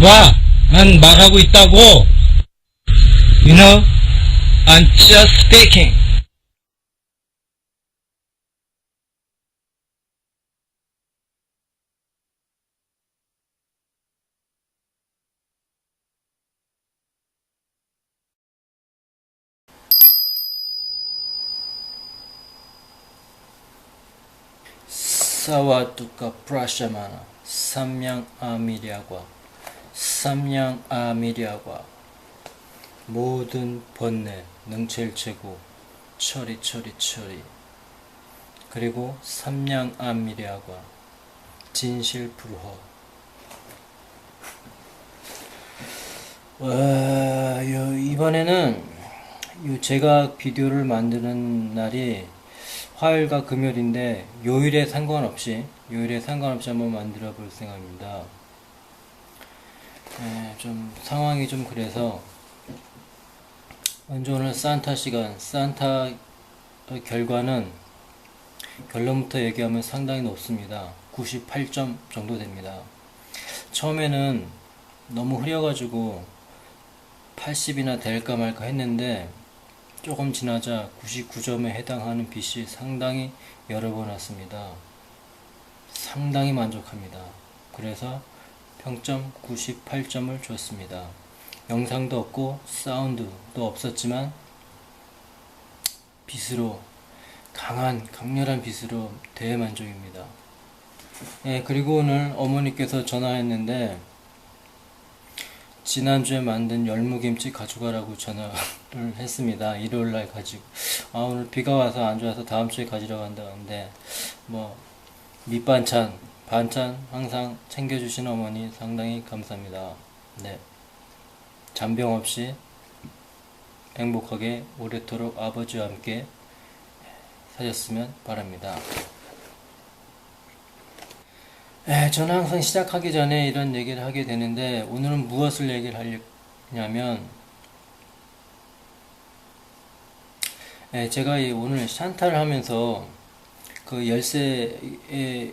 봐! 난 말하고 있다고! You know, I'm just speaking. 사와두카 프라샤마나 삼양 아미리아과 삼양 아미리아과 모든 번뇌 능체일체고 처리 처리 처리 그리고 삼양 아미리아과 진실 불허 와, 요, 이번에는 요 제가 비디오를 만드는 날이 화요일과 금요일인데 요일에 상관없이 요일에 상관없이 한번 만들어 볼 생각입니다. 예, 좀 상황이 좀 그래서 먼저 오늘 산타 시간 산타 결과는 결론부터 얘기하면 상당히 높습니다. 98점 정도 됩니다. 처음에는 너무 흐려가지고 80이나 될까 말까 했는데 조금 지나자 99점에 해당하는 빛이 상당히 여러 번 왔습니다. 상당히 만족합니다. 그래서 평점 98점을 줬습니다. 영상도 없고 사운드도 없었지만 빛으로 강한 강렬한 빛으로 대만족입니다. 예, 그리고 오늘 어머니께서 전화했는데 지난주에 만든 열무김치 가져가라고 전화를 했습니다. 일요일날 가지고. 아, 오늘 비가 와서 안 좋아서 다음 주에 가지러 간다는데, 뭐, 밑반찬, 반찬 항상 챙겨주신 어머니 상당히 감사합니다. 네. 잔병 없이 행복하게 오래도록 아버지와 함께 사셨으면 바랍니다. 에, 저는 항상 시작하기 전에 이런 얘기를 하게 되는데 오늘은 무엇을 얘기를 하냐면 에, 제가 이 오늘 샨타를 하면서 그 열쇠에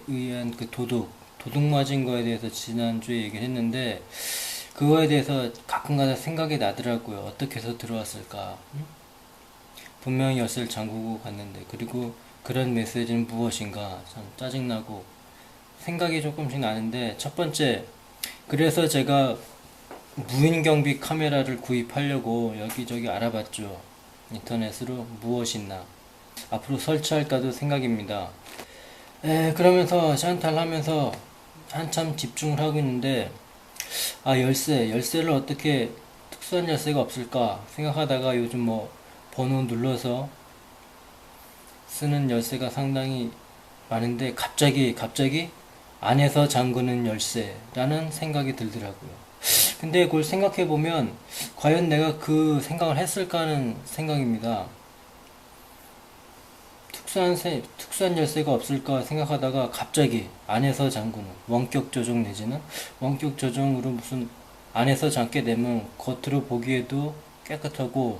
의한 그 도둑 도둑 맞은 거에 대해서 지난주에 얘기를 했는데 그거에 대해서 가끔가다 생각이 나더라고요 어떻게 해서 들어왔을까 응? 분명히 열쇠를 잠그고 갔는데 그리고 그런 메시지는 무엇인가 참 짜증나고 생각이 조금씩 나는데 첫 번째 그래서 제가 무인 경비 카메라를 구입하려고 여기저기 알아봤죠. 인터넷으로 무엇이 있나 앞으로 설치할까도 생각입니다. 에, 그러면서 샨탈 하면서 한참 집중을 하고 있는데 아 열쇠 열쇠를 어떻게 특수한 열쇠가 없을까 생각하다가 요즘 뭐 번호 눌러서 쓰는 열쇠가 상당히 많은데 갑자기 갑자기 안에서 잠그는 열쇠라는 생각이 들더라고요. 근데 그걸 생각해 보면 과연 내가 그 생각을 했을까 하는 생각입니다. 특수한 세, 특수한 열쇠가 없을까 생각하다가 갑자기 안에서 잠그는 원격 조정 내지는 원격 조정으로 무슨 안에서 잠게 되면 겉으로 보기에도 깨끗하고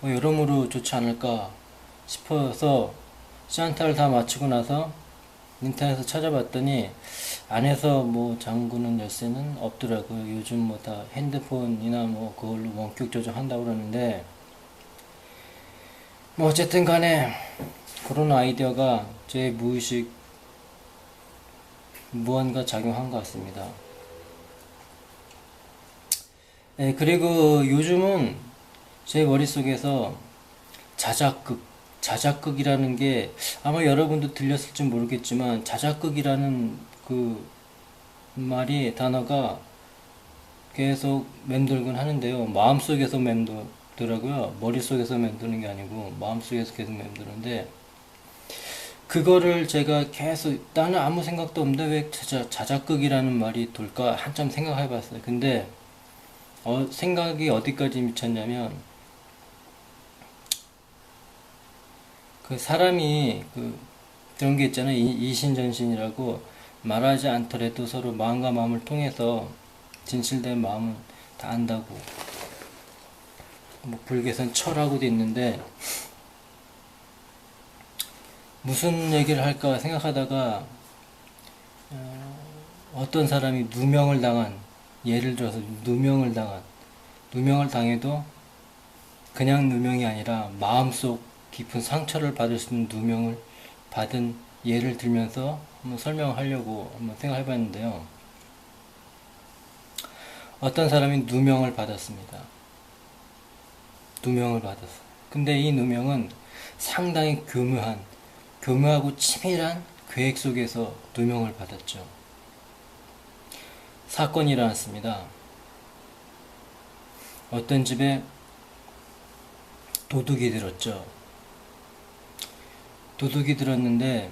뭐 여러모로 좋지 않을까 싶어서 시안타를 다 마치고 나서 인터넷에서 찾아봤더니 안에서 뭐 잠그는 열쇠는 없더라고요. 요즘 뭐 다 핸드폰이나 뭐 그걸로 원격 조정한다고 그러는데 뭐 어쨌든 간에 그런 아이디어가 제 무의식 무언가 작용한 것 같습니다. 네, 그리고 요즘은 제 머릿속에서 자작극 자작극이라는 게 아마 여러분도 들렸을지 모르겠지만 자작극이라는 그 말이 단어가 계속 맴돌곤 하는데요. 마음속에서 맴돌 더라고요. 머릿속에서 맴도는 게 아니고 마음속에서 계속 맴도는데 그거를 제가 계속 나는 아무 생각도 없는데 왜 자작, 자작극이라는 말이 돌까 한참 생각해 봤어요. 근데 어, 생각이 어디까지 미쳤냐면 그 사람이 그 그런 게 있잖아요. 이- 이신전신이라고 말하지 않더라도 서로 마음과 마음을 통해서 진실된 마음은 다 안다고. 뭐 불교에선 철하고도 있는데 무슨 얘기를 할까 생각하다가 어, 어떤 사람이 누명을 당한 예를 들어서 누명을 당한 누명을 당해도 그냥 누명이 아니라 마음속 깊은 상처를 받을 수 있는 누명을 받은 예를 들면서 한번 설명하려고 한번 생각해 봤는데요. 어떤 사람이 누명을 받았습니다. 누명을 받았어. 근데 이 누명은 상당히 교묘한, 교묘하고 치밀한 계획 속에서 누명을 받았죠. 사건이 일어났습니다. 어떤 집에 도둑이 들었죠. 도둑이 들었는데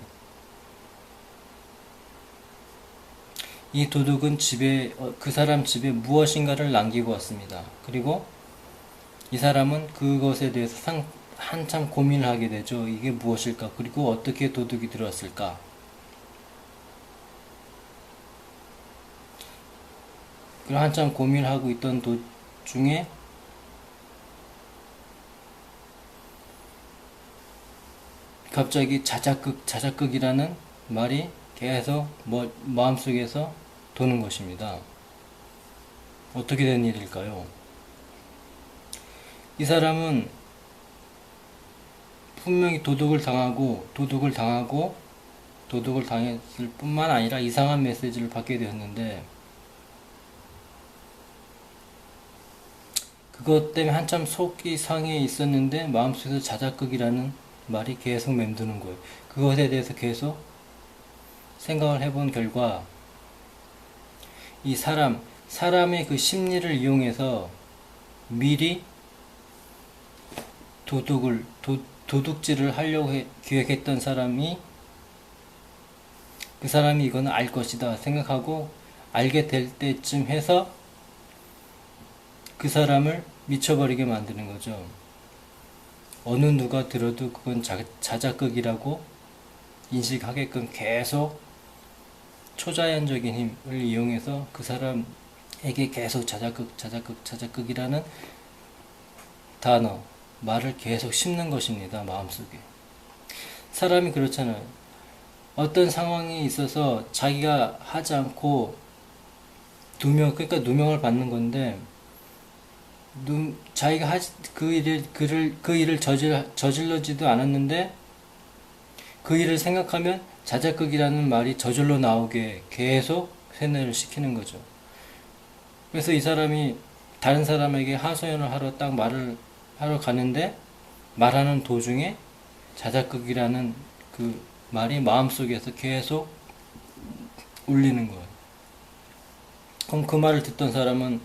이 도둑은 집에 어, 그 사람 집에 무엇인가를 남기고 왔습니다. 그리고 이 사람은 그것에 대해서 상, 한참 고민을 하게 되죠. 이게 무엇일까? 그리고 어떻게 도둑이 들어왔을까? 그리고 한참 고민을 하고 있던 도중에 갑자기 자작극, 자작극이라는 말이 계속 뭐, 마음속에서 도는 것입니다. 어떻게 된 일일까요? 이 사람은 분명히 도둑을 당하고 도둑을 당하고 도둑을 당했을 뿐만 아니라 이상한 메시지를 받게 되었는데 그것 때문에 한참 속이 상해 있었는데 마음속에서 자작극이라는 말이 계속 맴드는 거예요. 그것에 대해서 계속 생각을 해본 결과 이 사람, 사람의 그 심리를 이용해서 미리 도둑을, 도, 도둑질을 하려고 해, 기획했던 사람이 그 사람이 이거는 알 것이다 생각하고 알게 될 때쯤 해서 그 사람을 미쳐버리게 만드는 거죠. 어느 누가 들어도 그건 자, 자작극이라고 인식하게끔 계속 초자연적인 힘을 이용해서 그 사람에게 계속 자작극, 자작극, 자작극이라는 단어, 말을 계속 심는 것입니다. 마음속에. 사람이 그렇잖아요. 어떤 상황이 있어서 자기가 하지 않고 누명, 그러니까 누명을 받는 건데, 누, 자기가 하지, 그 일을, 그를, 그 일을 저질, 저질러지도 않았는데, 그 일을 생각하면 자작극이라는 말이 저절로 나오게 계속 세뇌를 시키는 거죠. 그래서 이 사람이 다른 사람에게 하소연을 하러 딱 말을 하러 가는데 말하는 도중에 자작극이라는 그 말이 마음속에서 계속 울리는 거예요. 그럼 그 말을 듣던 사람은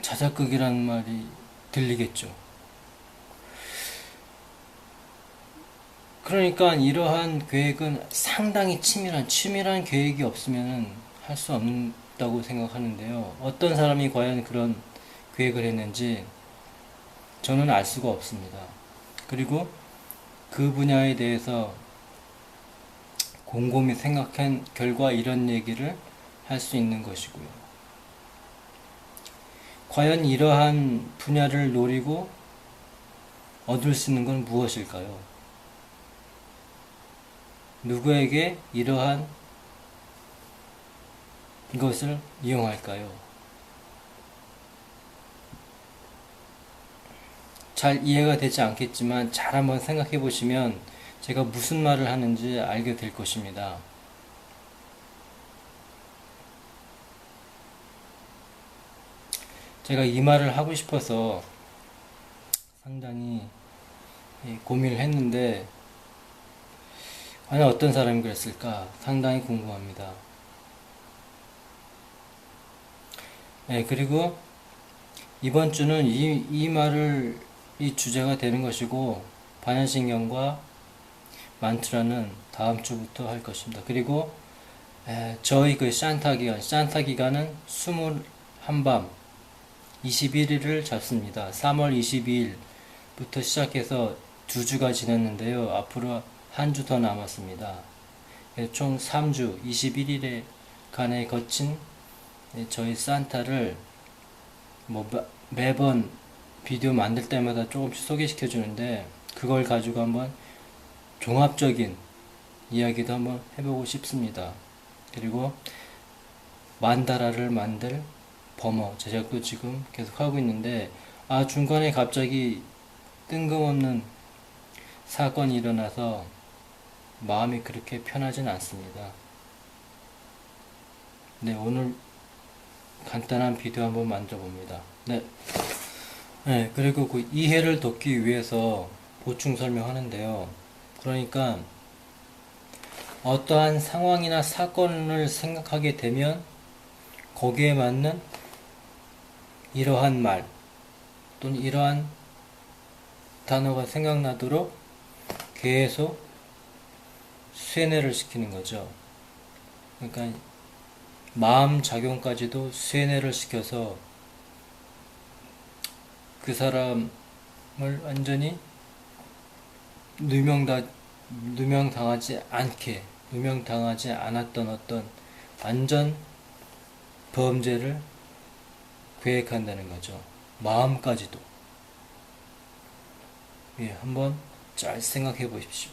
자작극이라는 말이 들리겠죠. 그러니까 이러한 계획은 상당히 치밀한, 치밀한 계획이 없으면 할 수 없다고 생각하는데요. 어떤 사람이 과연 그런 계획을 했는지 저는 알 수가 없습니다. 그리고 그 분야에 대해서 곰곰이 생각한 결과 이런 얘기를 할 수 있는 것이고요. 과연 이러한 분야를 노리고 얻을 수 있는 건 무엇일까요? 누구에게 이러한 것을 이용할까요? 잘 이해가 되지 않겠지만 잘 한번 생각해 보시면 제가 무슨 말을 하는지 알게 될 것입니다. 제가 이 말을 하고 싶어서 상당히 고민을 했는데 과연 어떤 사람이 그랬을까 상당히 궁금합니다. 네, 그리고 이번 주는 이, 이 말을 이 주제가 되는 것이고 반야신경과 만트라는 다음 주부터 할 것입니다. 그리고 에, 저희 그 산타 기간, 산타 기간은 21밤 21일을 잡습니다. 3월 22일부터 시작해서 두 주가 지났는데요. 앞으로 한 주 더 남았습니다. 총 3주 21일에 간에 거친 저희 산타를 뭐 매번 비디오 만들 때마다 조금씩 소개시켜 주는데 그걸 가지고 한번 종합적인 이야기도 한번 해보고 싶습니다. 그리고 만다라를 만들 범어 제작도 지금 계속 하고 있는데 아 중간에 갑자기 뜬금없는 사건이 일어나서 마음이 그렇게 편하진 않습니다. 네 오늘 간단한 비디오 한번 만들어 봅니다. 네. 네 그리고 그 이해를 돕기 위해서 보충 설명하는데요. 그러니까 어떠한 상황이나 사건을 생각하게 되면 거기에 맞는 이러한 말 또는 이러한 단어가 생각나도록 계속 쇠뇌를 시키는 거죠. 그러니까 마음 작용까지도 쇠뇌를 시켜서 그 사람을 완전히 누명다 누명당하지 않게 누명당하지 않았던 어떤 완전 범죄를 계획한다는 거죠. 마음까지도. 예, 한번 잘 생각해 보십시오.